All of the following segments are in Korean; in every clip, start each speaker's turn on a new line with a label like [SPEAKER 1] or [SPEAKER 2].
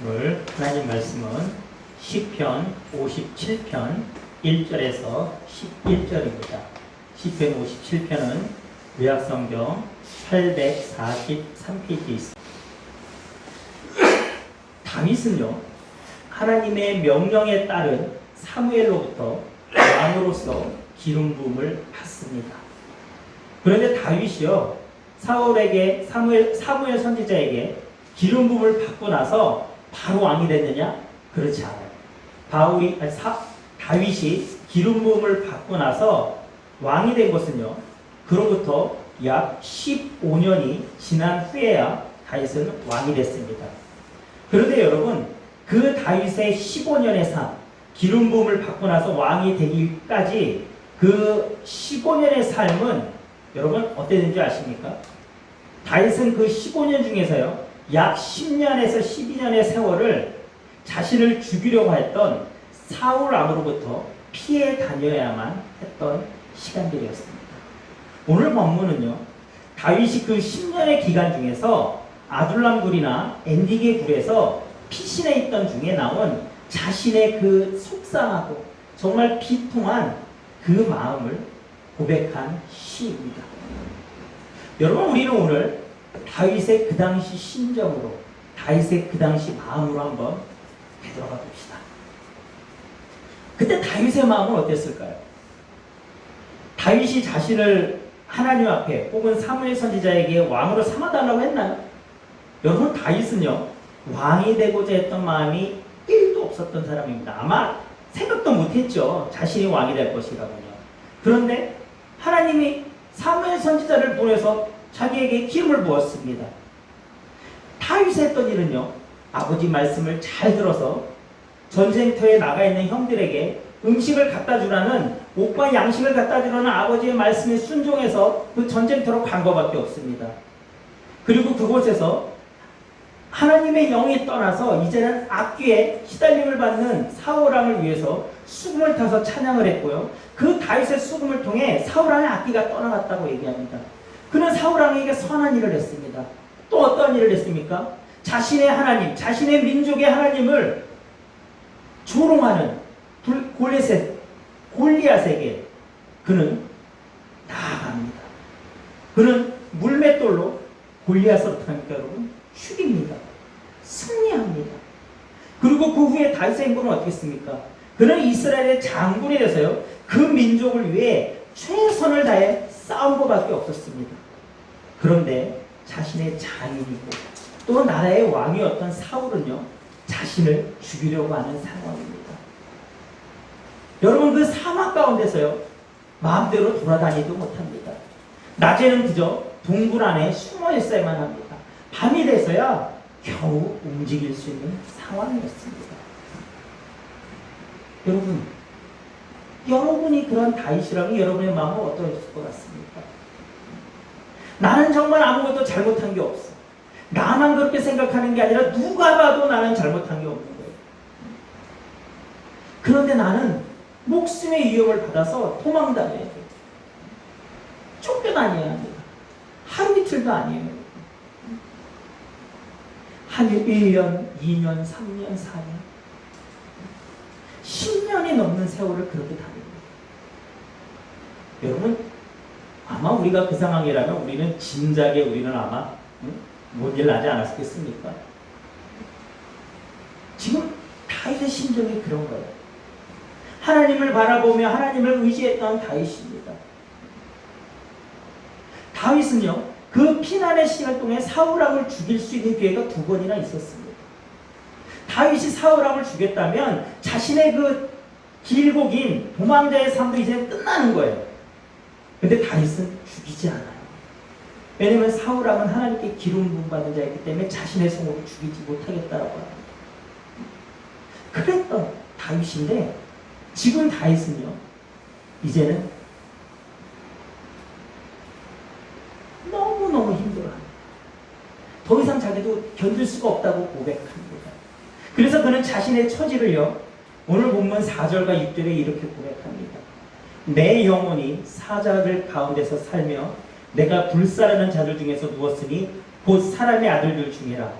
[SPEAKER 1] 오늘 하나님 말씀은 시편 57편 1절에서 11절입니다. 시편 57편은 요약성경 843페이지에 있습니다. 다윗은요 하나님의 명령에 따른 사무엘로부터 왕으로서 기름 부음을 받습니다. 그런데 다윗이요 사울에게 사무엘 사무엘 선지자에게 기름 부음을 받고 나서 바로 왕이 됐느냐? 그렇지 않아요. 바울이 아니, 사, 다윗이 기름 부음을 받고 나서 왕이 된 것은요. 그로부터 약 15년이 지난 후에야 다윗은 왕이 됐습니다. 그런데 여러분 그 다윗의 15년의 삶 기름 부음을 받고 나서 왕이 되기까지 그 15년의 삶은 여러분 어땠는지 아십니까? 다윗은 그 15년 중에서요. 약 10년에서 12년의 세월을 자신을 죽이려고 했던 사울 왕으로부터 피해 다녀야만 했던 시간들이었습니다. 오늘 본문은요. 다윗이 그 10년의 기간 중에서 아둘람 굴이나 엔디게 굴에서 피신해 있던 중에 나온 자신의 그 속상하고 정말 비통한 그 마음을 고백한 시입니다. 여러분 우리는 오늘 다윗의 그 당시 심정으로 다윗의 그 당시 마음으로 한번 되돌아가 봅시다. 그때 다윗의 마음은 어땠을까요? 다윗이 자신을 하나님 앞에 혹은 사무엘 선지자에게 왕으로 삼아달라고 했나요? 여러분 다윗은요 왕이 되고자 했던 마음이 1도 없었던 사람입니다. 아마 생각도 못했죠. 자신이 왕이 될 것이라고요. 그런데 하나님이 사무엘 선지자를 보내서 자기에게 기름을 부었습니다. 다윗이 했던 일은요. 아버지 말씀을 잘 들어서 전쟁터에 나가 있는 형들에게 음식을 갖다 주라는 옷과 양식을 갖다 주라는 아버지의 말씀에 순종해서 그 전쟁터로 간 것밖에 없습니다. 그리고 그곳에서 하나님의 영이 떠나서 이제는 악귀에 시달림을 받는 사울왕을 위해서 수금을 타서 찬양을 했고요. 그 다윗의 수금을 통해 사울왕의 악귀가 떠나갔다고 얘기합니다. 그는 사울왕에게 선한 일을 했습니다. 또 어떤 일을 했습니까? 자신의 하나님, 자신의 민족의 하나님을 조롱하는 골리앗, 골리앗에게 그는 나아갑니다. 그는 물맷돌로 골리앗을 어떻게 여러분? 죽입니다. 승리합니다. 그리고 그 후에 다윗의 행보는 어떻겠습니까? 그는 이스라엘의 장군이 돼서요. 그 민족을 위해 최선을 다해 싸운 것밖에 없었습니다. 그런데 자신의 장인이고 또 나라의 왕이었던 사울은요. 자신을 죽이려고 하는 상황입니다. 여러분 그 사막 가운데서요. 마음대로 돌아다니도 못합니다. 낮에는 그저 동굴 안에 숨어 있어야만 합니다. 밤이 돼서야 겨우 움직일 수 있는 상황이었습니다. 여러분, 여러분이 그런 다윗이라면 여러분의 마음은 어떠실 것 같습니까? 나는 정말 아무것도 잘못한 게 없어. 나만 그렇게 생각하는 게 아니라 누가 봐도 나는 잘못한 게 없는 거예요. 그런데 나는 목숨의 위협을 받아서 도망다녀야 돼요. 쫓겨다녀야 합니다. 하루 이틀도 아니에요. 한 1년, 2년, 3년, 4년, 10년이 넘는 세월을 그렇게 다닙니다. 여러분, 아마 우리가 그 상황이라면 우리는 진작에 우리는 아마 응? 뭔일 나지 않았겠습니까? 지금 다윗의 심정이 그런 거예요. 하나님을 바라보며 하나님을 의지했던 다윗입니다. 다윗은요, 그 피난의 시간을 통해 사울왕을 죽일 수 있는 기회가 두 번이나 있었습니다. 다윗이 사울왕을 죽였다면 자신의 그 길고 긴 도망자의 삶도 이제 끝나는 거예요. 근데 다윗은 죽이지 않아요. 왜냐하면 사울왕은 하나님께 기름 부음 받은 자이기 때문에 자신의 성으로 죽이지 못하겠다라고 합니다. 그랬던 다윗인데 지금 다윗은요. 이제는 너무너무 힘들어합니다. 더 이상 자기도 견딜 수가 없다고 고백합니다. 그래서 그는 자신의 처지를요. 오늘 본문 4절과 6절에 이렇게 고백합니다. 내 영혼이 사자들 가운데서 살며 내가 불사르는 자들 중에서 누웠으니 곧 사람의 아들들 중이라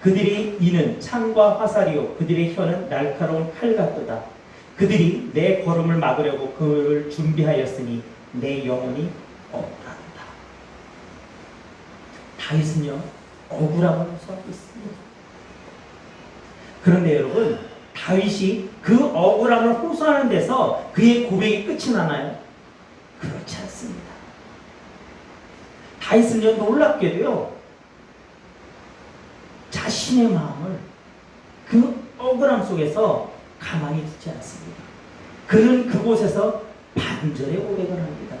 [SPEAKER 1] 그들의 이는 창과 화살이요 그들의 혀는 날카로운 칼 같도다. 그들이 내 걸음을 막으려고 그를 준비하였으니 내 영혼이 억울하다. 다윗은요 억울함을 호소하고 있습니다. 그런데 여러분 다윗이 그 억울함을 호소하는 데서 그의 고백이 끝이 나나요? 그렇지 않습니다. 다윗은요 놀랍게도요 자신의 마음을 그 억울함 속에서 가만히 두지 않습니다. 그는 그곳에서 반절의 고백을 합니다.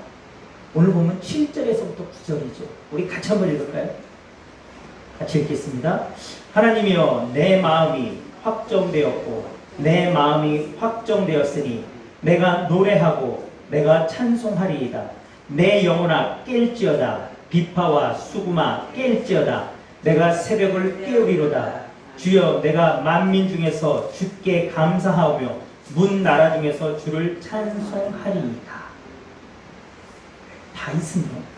[SPEAKER 1] 오늘 보면 7절에서부터 9절이죠. 우리 같이 한번 읽을까요? 같이 읽겠습니다. 하나님이여 내 마음이 확정되었고 내 마음이 확정되었으니 내가 노래하고 내가 찬송하리이다. 내 영혼아 깰지어다. 비파와 수구마 깰지어다. 내가 새벽을 깨우리로다. 주여 내가 만민 중에서 주께 감사하며 문 나라 중에서 주를 찬송하리이다. 다윗은요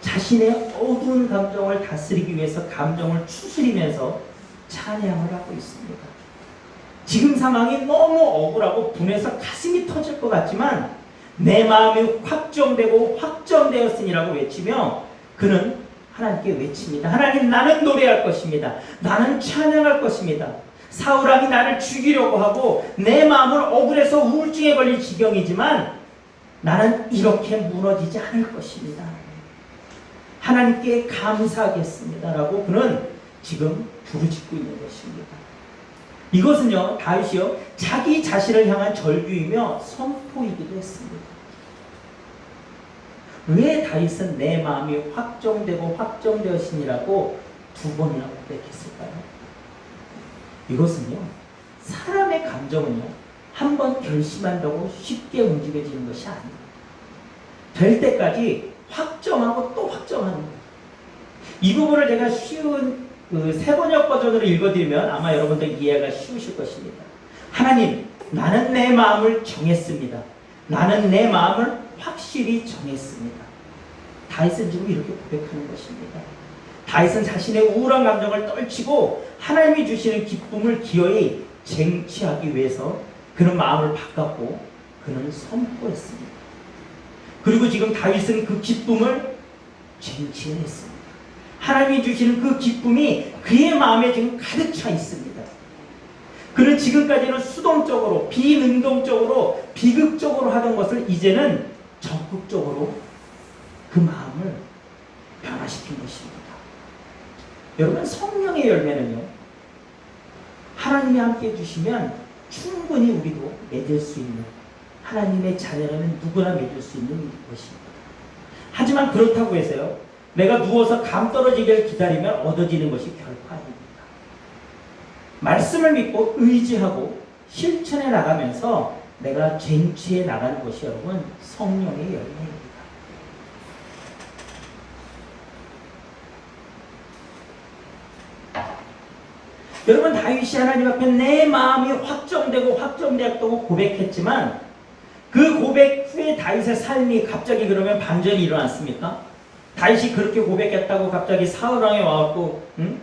[SPEAKER 1] 자신의 어두운 감정을 다스리기 위해서 감정을 추스리면서 찬양을 하고 있습니다. 지금 상황이 너무 억울하고 분해서 가슴이 터질 것 같지만 내 마음이 확정되고 확정되었으니라고 외치며 그는 하나님께 외칩니다. 하나님 나는 노래할 것입니다. 나는 찬양할 것입니다. 사울왕이 나를 죽이려고 하고 내 마음을 억울해서 우울증에 걸릴 지경이지만 나는 이렇게 무너지지 않을 것입니다. 하나님께 감사하겠습니다라고 그는 지금 부르짖고 있는 것입니다. 이것은요 다윗이요 자기 자신을 향한 절규이며 선포이기도 했습니다. 왜 다윗은 내 마음이 확정되고 확정되었으니라고 두 번이나 고백했을까요? 이것은요 사람의 감정은요 한 번 결심한다고 쉽게 움직여지는 것이 아닙니다. 될 때까지 확정하고 또 확정하는 거예요. 이 부분을 제가 쉬운 그 세번역 버전으로 읽어드리면 아마 여러분들 이해가 쉬우실 것입니다. 하나님, 나는 내 마음을 정했습니다. 나는 내 마음을 확실히 정했습니다. 다윗은 지금 이렇게 고백하는 것입니다. 다윗은 자신의 우울한 감정을 떨치고 하나님이 주시는 기쁨을 기어이 쟁취하기 위해서 그는 마음을 바꿨고 그는 선포했습니다. 그리고 지금 다윗은 그 기쁨을 쟁취했습니다. 하나님이 주시는 그 기쁨이 그의 마음에 지금 가득 차 있습니다. 그는 지금까지는 수동적으로, 비능동적으로, 비극적으로 하던 것을 이제는 적극적으로 그 마음을 변화시킨 것입니다. 여러분, 성령의 열매는요, 하나님이 함께 해주시면 충분히 우리도 맺을 수 있는 하나님의 자녀라면 누구나 맺을 수 있는 것입니다. 하지만 그렇다고 해서요, 내가 누워서 감 떨어지기를 기다리면 얻어지는 것이 결코 아닙니다. 말씀을 믿고 의지하고 실천해 나가면서 내가 쟁취해 나가는 것이 여러분 성령의 열매입니다. 여러분 다윗이 하나님 앞에 내 마음이 확정되고 확정되었다고 고백했지만 그 고백 후에 다윗의 삶이 갑자기 그러면 반전이 일어났습니까? 다윗이 그렇게 고백했다고 갑자기 사울왕에 와갖고 응?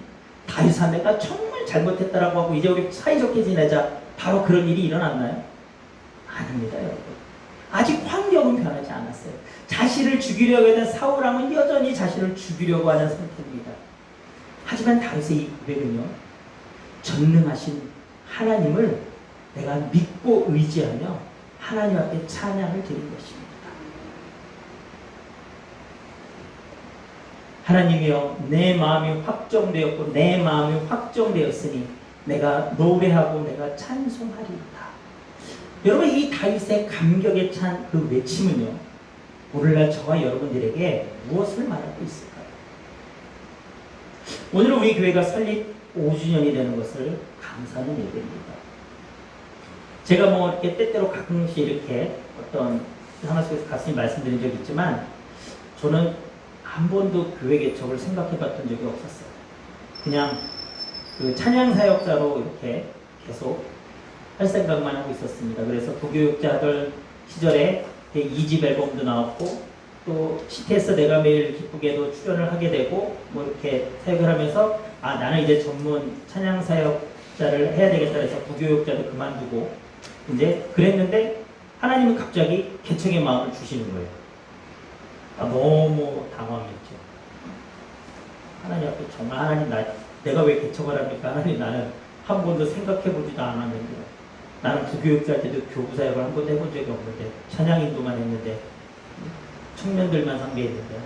[SPEAKER 1] 다윗아 내가 정말 잘못했다라고 하고 이제 우리 사이좋게 지내자. 바로 그런 일이 일어났나요? 아닙니다 여러분. 아직 환경은 변하지 않았어요. 자신을 죽이려고 했던 사울왕은 여전히 자신을 죽이려고 하는 상태입니다. 하지만 다윗의 이 고백은요 전능하신 하나님을 내가 믿고 의지하며 하나님 앞에 찬양을 드린 것입니다 하나님이여 내 마음이 확정되었고 내 마음이 확정되었으니 내가 노래하고 내가 찬송하리이다. 여러분 이 다윗의 감격에 찬 그 외침은요. 오늘날 저와 여러분들에게 무엇을 말하고 있을까요? 오늘 우리 교회가 설립 5주년이 되는 것을 감사하는 일입니다. 제가 뭐 이렇게 때때로 가끔씩 이렇게 어떤 하나 속에서 가슴이 말씀드린 적이 있지만 저는 한 번도 교회 개척을 생각해 봤던 적이 없었어요. 그냥 그 찬양 사역자로 이렇게 계속 할 생각만 하고 있었습니다. 그래서 도교육자들 시절에 2집 앨범도 나왔고 또 CT에서 내가 매일 기쁘게도 출연을 하게 되고 뭐 이렇게 사역을 하면서 아 나는 이제 전문 찬양 사역자를 해야 되겠다 해서 부교육자도 그만두고 이제 그랬는데 하나님은 갑자기 개척의 마음을 주시는 거예요. 아, 너무 당황했죠. 하나님 앞에 정말 하나님 나 내가 왜 개척을 합니까? 하나님 나는 한 번도 생각해 보지도 않았는데 나는 부교육자 때도 교부 사 역을 한 번도 해본 적이 없는데 찬양 인도만 했는데 청년들만 상대했는데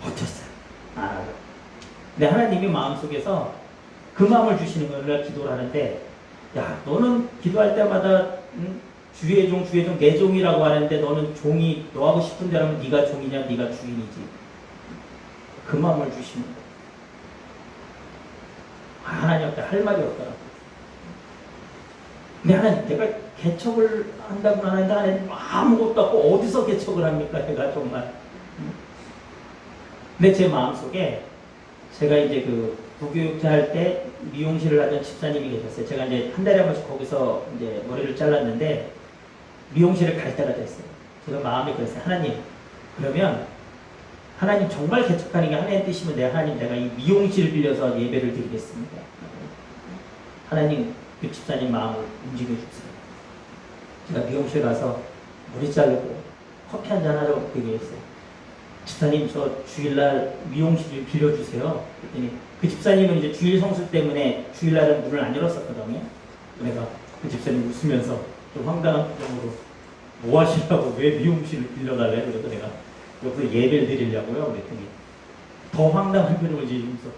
[SPEAKER 1] 버텼어요. 안 하고. 근데 하나님이 마음속에서 그 마음을 주시는. 내가 기도를 하는데 야 너는 기도할 때마다 응? 주의 종 주의 종 내 종이라고 하는데 너는 종이 너 하고 싶은 대로 하면 네가 종이냐 네가 주인이지. 그 마음을 주시는 거예요. 아, 하나님 앞에 할 말이 없더라고. 근데 하나님, 내가 개척을 한다고 하는데 하나님 아무것도 없고 어디서 개척을 합니까? 내가 정말. 근데 제 마음속에 제가 이제 그 부교육자 할때 미용실을 하던 집사님이 계셨어요. 제가 이제 한 달에 한 번씩 거기서 이제 머리를 잘랐는데 미용실을 갈 때가 됐어요. 제가 마음이 그랬어요. 하나님, 그러면 하나님 정말 개척하는 게 하나님 뜻이면 내가 하나님 내가 이 미용실을 빌려서 예배를 드리겠습니다. 하나님 그 집사님 마음을 움직여 주세요. 제가 미용실 가서 머리 자르고 커피 한 잔 하려고 얘기했어요. 집사님 저 주일날 미용실 빌려주세요. 그랬더니 그 집사님은 이제 주일 성수 때문에 주일날은 문을 안 열었었거든요. 내가 그 집사님 웃으면서 좀 황당한 표정으로 뭐 하시려고 왜 미용실을 빌려달래? 그래서 내가 여기서 예배를 드리려고요. 그랬더니 더 황당한 표정을 지으면서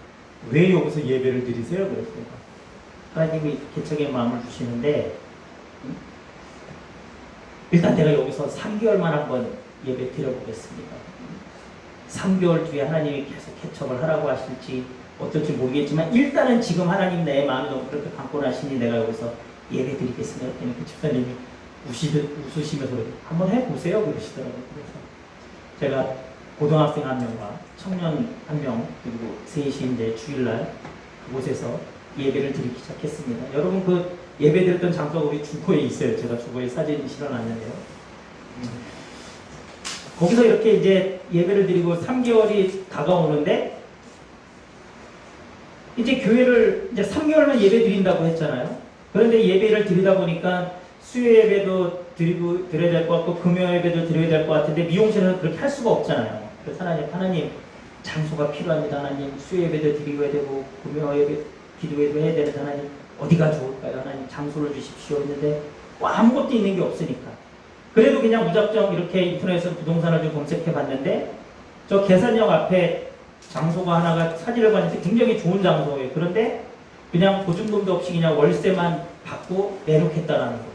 [SPEAKER 1] 왜 여기서 예배를 드리세요? 그랬어요. 하나님이 개척의 마음을 주시는데 음? 일단 내가 여기서 3개월만 한번 예배 드려보겠습니다. 3개월 뒤에 하나님이 계속 개척을 하라고 하실지 어떨지 모르겠지만 일단은 지금 하나님 내 마음이 너무 그렇게 강권하시니 내가 여기서 예배 드리겠습니다. 그랬더니 그 집사님이 우시듯 웃으시면서 한번 해보세요 그러시더라고요. 그래서 제가 고등학생 한 명과 청년 한 명 그리고 셋이 이제 주일날 그곳에서 예배를 드리기 시작했습니다. 여러분 그 예배 드렸던 장소가 우리 주거에 있어요. 제가 주거에 사진 실어놨는데요. 음. 거기서 이렇게 이제 예배를 드리고 3개월이 다가오는데 이제 교회를 이제 3개월만 예배 드린다고 했잖아요. 그런데 예배를 드리다 보니까 수요 예배도 드리고 드려야 될 것 같고 금요 예배도 드려야 될 것 같은데 미용실은 그렇게 할 수가 없잖아요. 그래서 하나님 하나님 장소가 필요합니다. 하나님 수요 예배도 드리고 해야 되고 금요 예배 기도회도 해야 되는데 하나님 어디가 좋을까요? 하나님 장소를 주십시오 했는데 뭐 아무것도 있는 게 없으니까 그래도 그냥 무작정 이렇게 인터넷에서 부동산을 좀 검색해 봤는데 저 계산역 앞에 장소가 하나가 사진을 봤는데 굉장히 좋은 장소예요. 그런데 그냥 보증금도 없이 그냥 월세만 받고 내놓겠다라는 거예요.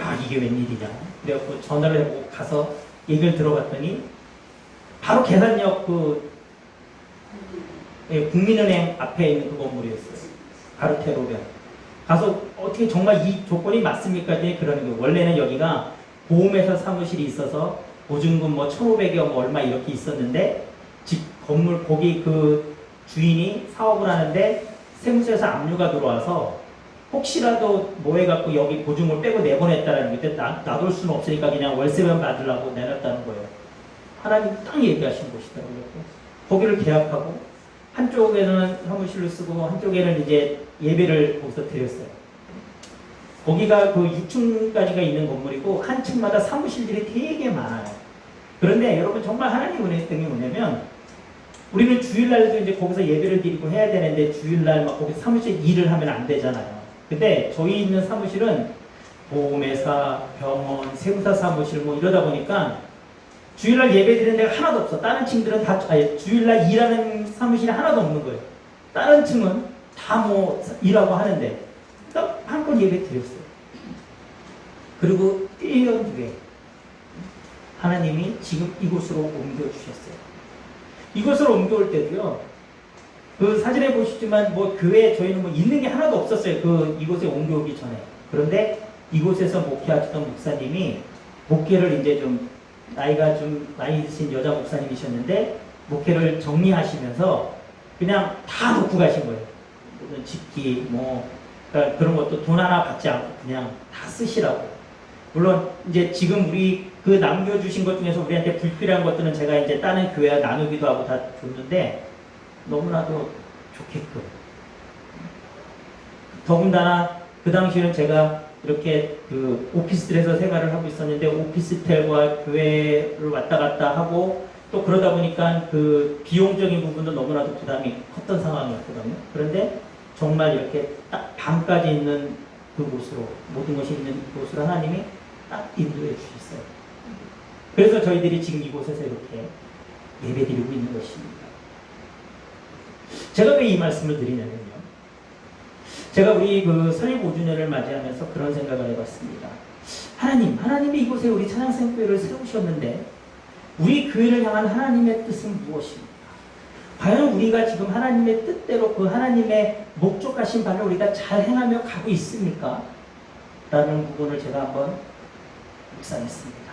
[SPEAKER 1] 야 이게 웬일이냐. 그래갖고 전화를 해보고 가서 얘기를 들어봤더니 바로 계산역 그 예, 국민은행 앞에 있는 그 건물이었어요. 가르테로변. 가서 어떻게 정말 이 조건이 맞습니까? 그러는 거예요. 원래는 여기가 보험회사 사무실이 있어서 보증금 뭐 1,500여 뭐 얼마 이렇게 있었는데 집 건물 거기 그 주인이 사업을 하는데 세무서에서 압류가 들어와서 혹시라도 뭐 해갖고 여기 보증을 빼고 내보냈다라는 게 나, 놔둘 수는 없으니까 그냥 월세만 받으려고 내놨다는 거예요. 하나님 딱 얘기하신 곳이더라고요. 거기를 계약하고 한쪽에는 사무실로 쓰고 한쪽에는 이제 예배를 거기서 드렸어요. 거기가 그 6층까지가 있는 건물이고 한 층마다 사무실들이 되게 많아요. 그런데 여러분 정말 하나님 은혜 게 뭐냐면 우리는 주일날도 이제 거기서 예배를 드리고 해야 되는데 주일날 막 거기 사무실 일을 하면 안 되잖아요. 근데 저희 있는 사무실은 보험회사, 병원, 세무사 사무실 뭐 이러다 보니까 주일날 예배 드리는 데가 하나도 없어. 다른 층들은 다 아니, 주일날 일하는 사무실이 하나도 없는 거예요. 다른 층은 다 뭐 일하고 하는데 딱 한 번 예배 드렸어요. 그리고 1년 뒤에 하나님이 지금 이곳으로 옮겨 주셨어요. 이곳으로 옮겨올 때도요. 그 사진에 보시지만 뭐 교회 저희는 뭐 있는 게 하나도 없었어요. 그 이곳에 옮겨오기 전에. 그런데 이곳에서 목회하셨던 목사님이 목회를 이제 좀 나이가 좀 많이 드신 여자 목사님이셨는데 목회를 정리하시면서 그냥 다 놓고 가신 거예요. 집기 뭐 그러니까 그런 것도 돈 하나 받지 않고 그냥 다 쓰시라고. 물론 이제 지금 우리 그 남겨주신 것 중에서 우리한테 불필요한 것들은 제가 이제 다른 교회와 나누기도 하고 다 줬는데 너무나도 좋게끔. 더군다나 그 당시에는 제가 이렇게 그 오피스텔에서 생활을 하고 있었는데 오피스텔과 교회를 왔다 갔다 하고 또 그러다 보니까 그 비용적인 부분도 너무나도 부담이 컸던 상황이었거든요. 그런데 정말 이렇게 딱 방까지 있는 그곳으로 모든 것이 있는 곳으로 하나님이 딱 인도해 주셨어요. 그래서 저희들이 지금 이곳에서 이렇게 예배드리고 있는 것입니다. 제가 왜 이 말씀을 드리냐면요. 제가 우리 그 설립 5주년을 맞이하면서 그런 생각을 해봤습니다. 하나님, 하나님이 이곳에 우리 찬양생교회를 세우셨는데 우리 교회를 향한 하나님의 뜻은 무엇입니까? 과연 우리가 지금 하나님의 뜻대로 그 하나님의 목적하신 바를 우리가 잘 행하며 가고 있습니까? 라는 부분을 제가 한번 묵상했습니다.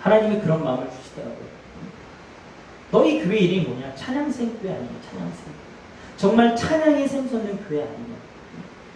[SPEAKER 1] 하나님이 그런 마음을 주시더라고요. 너희 교회 이름이 뭐냐? 찬양생 교회 아니냐? 찬양생교회. 정말 찬양이 샘솟는 교회 아니냐?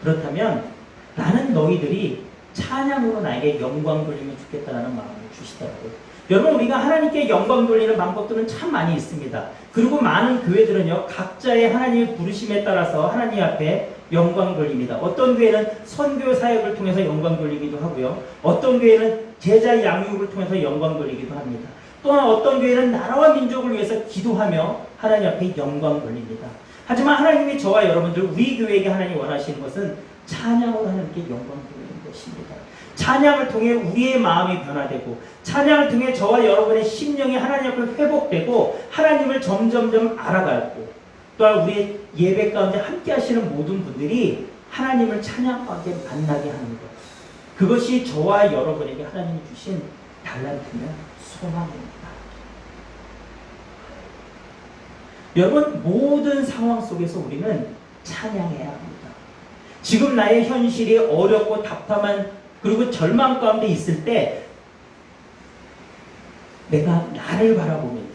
[SPEAKER 1] 그렇다면 나는 너희들이 찬양으로 나에게 영광 돌리면 좋겠다라는 마음을 주시더라고요. 여러분 우리가 하나님께 영광 돌리는 방법들은 참 많이 있습니다. 그리고 많은 교회들은요 각자의 하나님의 부르심에 따라서 하나님 앞에 영광 돌립니다. 어떤 교회는 선교 사역을 통해서 영광 돌리기도 하고요. 어떤 교회는 제자 양육을 통해서 영광 돌리기도 합니다. 또한 어떤 교회는 나라와 민족을 위해서 기도하며 하나님 앞에 영광 돌립니다. 하지만 하나님이 저와 여러분들 우리 교회에게 하나님 원하시는 것은 찬양으로 하나님께 영광 돌리는 것입니다. 찬양을 통해 우리의 마음이 변화되고 찬양을 통해 저와 여러분의 심령이 하나님 앞에 회복되고 하나님을 점점점 알아가고 또한 우리의 예배 가운데 함께 하시는 모든 분들이 하나님을 찬양 가운데 만나게 하는 것. 그것이 저와 여러분에게 하나님이 주신 달란트며 소망입니다. 여러분 모든 상황 속에서 우리는 찬양해야 합니다. 지금 나의 현실이 어렵고 답답한 그리고 절망 가운데 있을 때 내가 나를 바라보면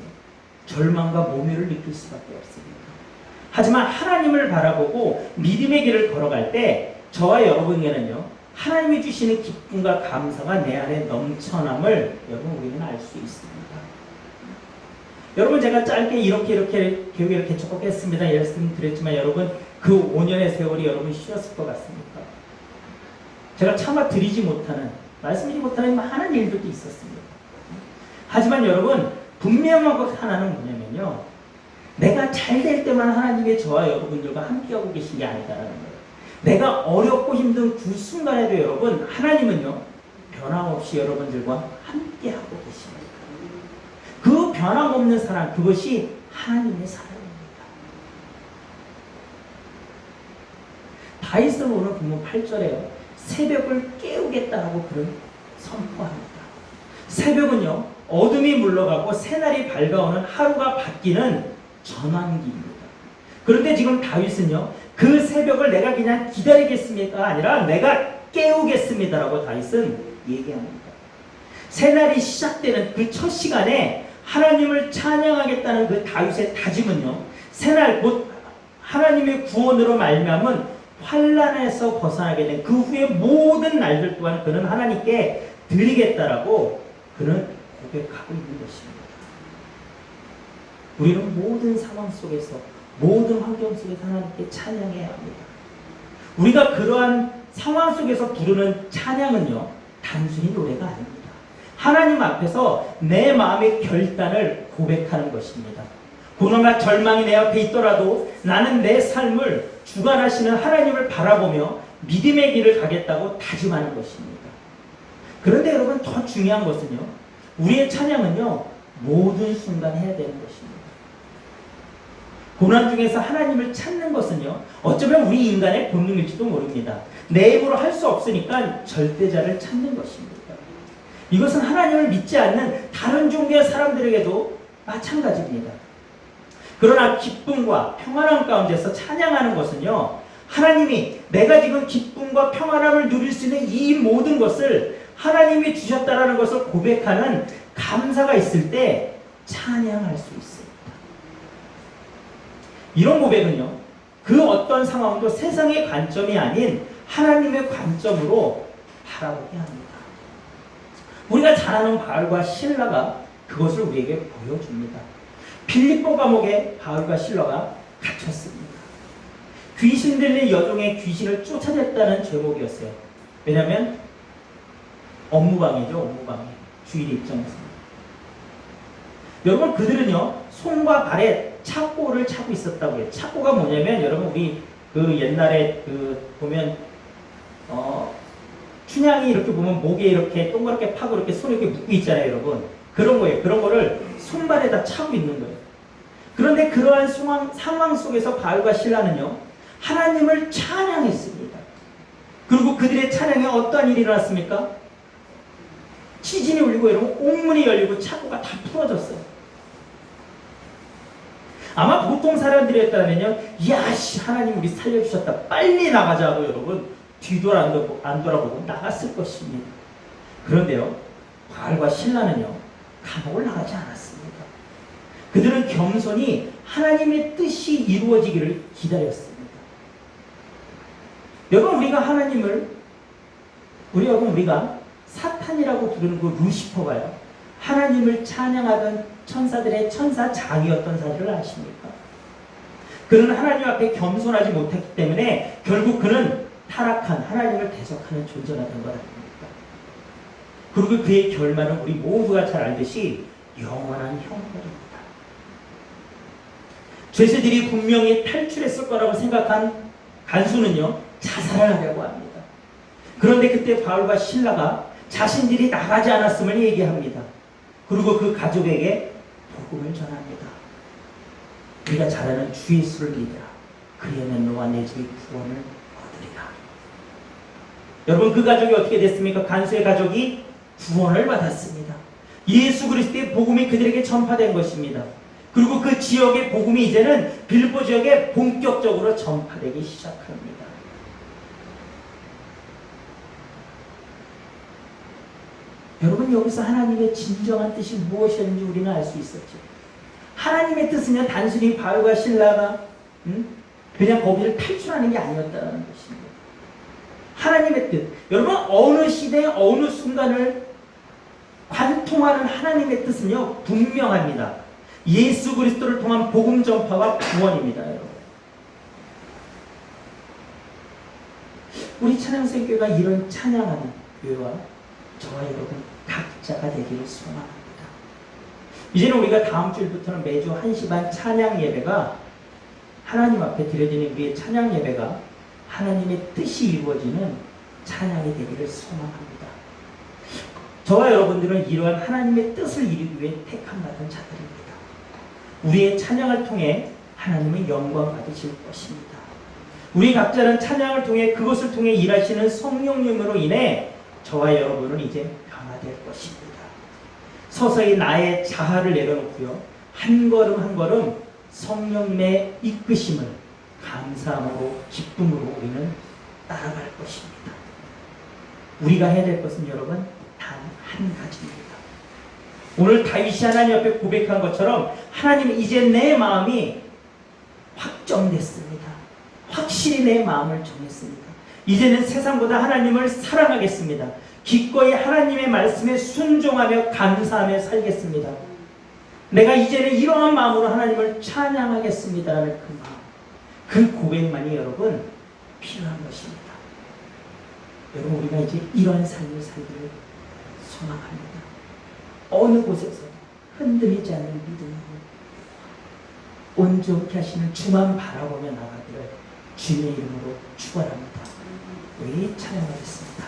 [SPEAKER 1] 절망과 모멸을 느낄 수밖에 없습니다. 하지만 하나님을 바라보고 믿음의 길을 걸어갈 때 저와 여러분에게는요 하나님이 주시는 기쁨과 감사가 내 안에 넘쳐남을 여러분 우리는 알 수 있습니다. 여러분 제가 짧게 이렇게 이렇게 교육을 개척했습니다 말씀드렸지만 여러분 그 5년의 세월이 여러분 쉬었을 것 같습니까? 제가 차마 드리지 못하는 말씀드리지 못하는 많은 일들도 있었습니다. 하지만 여러분 분명한 것 하나는 뭐냐면요. 내가 잘 될 때만 하나님의 저와 여러분들과 함께하고 계신 게 아니다라는 거예요. 내가 어렵고 힘든 그 순간에도 여러분 하나님은요 변함없이 여러분들과 함께하고 계십니다. 그 변함없는 사랑 그것이 하나님의 사랑입니다. 다윗은 오늘 본문 8절에요. 새벽을 깨우겠다라고 그런 선포합니다. 새벽은요 어둠이 물러가고 새날이 밝아오는 하루가 바뀌는 전환기입니다. 그런데 지금 다윗은요 그 새벽을 내가 그냥 기다리겠습니까 아니라 내가 깨우겠습니다라고 다윗은 얘기합니다. 새날이 시작되는 그 첫 시간에 하나님을 찬양하겠다는 그 다윗의 다짐은요 새날 곧 하나님의 구원으로 말미암은 환란에서 벗어나게 된 그 후에 모든 날들 또한 그는 하나님께 드리겠다라고 그는 고백하고 있는 것입니다. 우리는 모든 상황 속에서 모든 환경 속에서 하나님께 찬양해야 합니다. 우리가 그러한 상황 속에서 부르는 찬양은요 단순히 노래가 아닙니다. 하나님 앞에서 내 마음의 결단을 고백하는 것입니다. 고난과 절망이 내 앞에 있더라도 나는 내 삶을 주관하시는 하나님을 바라보며 믿음의 길을 가겠다고 다짐하는 것입니다. 그런데 여러분 더 중요한 것은요. 우리의 찬양은요. 모든 순간 해야 되는 것입니다. 고난 중에서 하나님을 찾는 것은요. 어쩌면 우리 인간의 본능일지도 모릅니다. 내 입으로 할 수 없으니까 절대자를 찾는 것입니다. 이것은 하나님을 믿지 않는 다른 종교의 사람들에게도 마찬가지입니다. 그러나 기쁨과 평안함 가운데서 찬양하는 것은요. 하나님이 내가 지금 기쁨과 평안함을 누릴 수 있는 이 모든 것을 하나님이 주셨다라는 것을 고백하는 감사가 있을 때 찬양할 수 있습니다. 이런 고백은요. 그 어떤 상황도 세상의 관점이 아닌 하나님의 관점으로 바라보게 합니다. 우리가 잘 아는 바알과 신라가 그것을 우리에게 보여줍니다. 빌립보 감옥에 바울과 실러가 갇혔습니다. 귀신 들린 여종의 귀신을 쫓아냈다는 제목이었어요. 왜냐하면 업무방해죠, 업무방해. 주일 입장에서. 여러분 그들은요 손과 발에 착고를 차고 있었다고 해요. 착고가 뭐냐면 여러분 우리 그 옛날에 그 보면 어 춘향이 이렇게 보면 목에 이렇게 동그랗게 파고 이렇게 손에 이렇게 묶고 있잖아요, 여러분. 그런 거예요. 그런 거를 손발에다 차고 있는 거예요. 그런데 그러한 상황, 상황 속에서 바울과 신라는요 하나님을 찬양했습니다. 그리고 그들의 찬양에 어떠한 일이 일어났습니까? 지진이 울리고 여러분 옥문이 열리고 착고가 다 풀어졌어요. 아마 보통 사람들이었다면요, 야씨 하나님 우리 살려주셨다, 빨리 나가자고 여러분 뒤도 안, 돌아보고, 안 돌아보고 나갔을 것입니다. 그런데요, 바알과 신라는요 감옥을 나가지 않았습니다. 그들은 겸손히 하나님의 뜻이 이루어지기를 기다렸습니다. 여러분 우리가 하나님을 우리 여러분 우리가 사탄이라고 부르는 그 루시퍼가요. 하나님을 찬양하던 천사들의 천사 장이었던 사실을 아십니까? 그는 하나님 앞에 겸손하지 못했기 때문에 결국 그는 타락한 하나님을 대적하는 존재가 된것 아닙니까? 그리고 그의 결말은 우리 모두가 잘 알듯이 영원한 형벌입니다. 죄수들이 분명히 탈출했을 거라고 생각한 간수는요 자살을 하려고 합니다. 그런데 그때 바울과 신라가 자신들이 나가지 않았음을 얘기합니다. 그리고 그 가족에게 복음을 전합니다. 우리가 잘 아는 주 예수를 믿으라. 그리하면 너와 내 집이 구원을 얻으리라. 여러분 그 가족이 어떻게 됐습니까? 간수의 가족이 구원을 받았습니다. 예수 그리스도의 복음이 그들에게 전파된 것입니다. 그리고 그 지역의 복음이 이제는 빌보 지역에 본격적으로 전파되기 시작합니다. 여러분 여기서 하나님의 진정한 뜻이 무엇이었는지 우리는 알 수 있었죠. 하나님의 뜻은요 단순히 바울과 신라가 음? 그냥 거기를 탈출하는 게 아니었다는 것입니다. 하나님의 뜻. 여러분 어느 시대 어느 순간을 관통하는 하나님의 뜻은요 분명합니다. 예수 그리스도를 통한 복음 전파와 구원입니다, 여러분. 우리 찬양생교가 이런 찬양하는 교회와 저와 여러분 각자가 되기를 소망합니다. 이제는 우리가 다음 주일부터는 매주 1시 반 찬양 예배가 하나님 앞에 드려지는 우리의 찬양 예배가 하나님의 뜻이 이루어지는 찬양이 되기를 소망합니다. 저와 여러분들은 이러한 하나님의 뜻을 이루기 위해 택함받은 자들입니다. 우리의 찬양을 통해 하나님의 영광 받으실 것입니다. 우리 각자는 찬양을 통해 그것을 통해 일하시는 성령님으로 인해 저와 여러분은 이제 변화될 것입니다. 서서히 나의 자아를 내려놓고요. 한 걸음 한 걸음 성령님의 이끄심을 감사함으로 기쁨으로 우리는 따라갈 것입니다. 우리가 해야 될 것은 여러분 단 한 가지입니다. 오늘 다윗이 하나님 앞에 고백한 것처럼 하나님 이제 내 마음이 확정됐습니다. 확실히 내 마음을 정했습니다. 이제는 세상보다 하나님을 사랑하겠습니다. 기꺼이 하나님의 말씀에 순종하며 감사하며 살겠습니다. 내가 이제는 이러한 마음으로 하나님을 찬양하겠습니다 라는 그 마음, 그 고백만이 여러분 필요한 것입니다. 여러분 우리가 이제 이러한 삶을 살기를 소망합니다. 어느 곳에서 흔들리지 않는 믿음으로 온전케 하시는 주만 바라보며 나가기를 주님의 이름으로 축원합니다. 우리 찬양하겠습니다.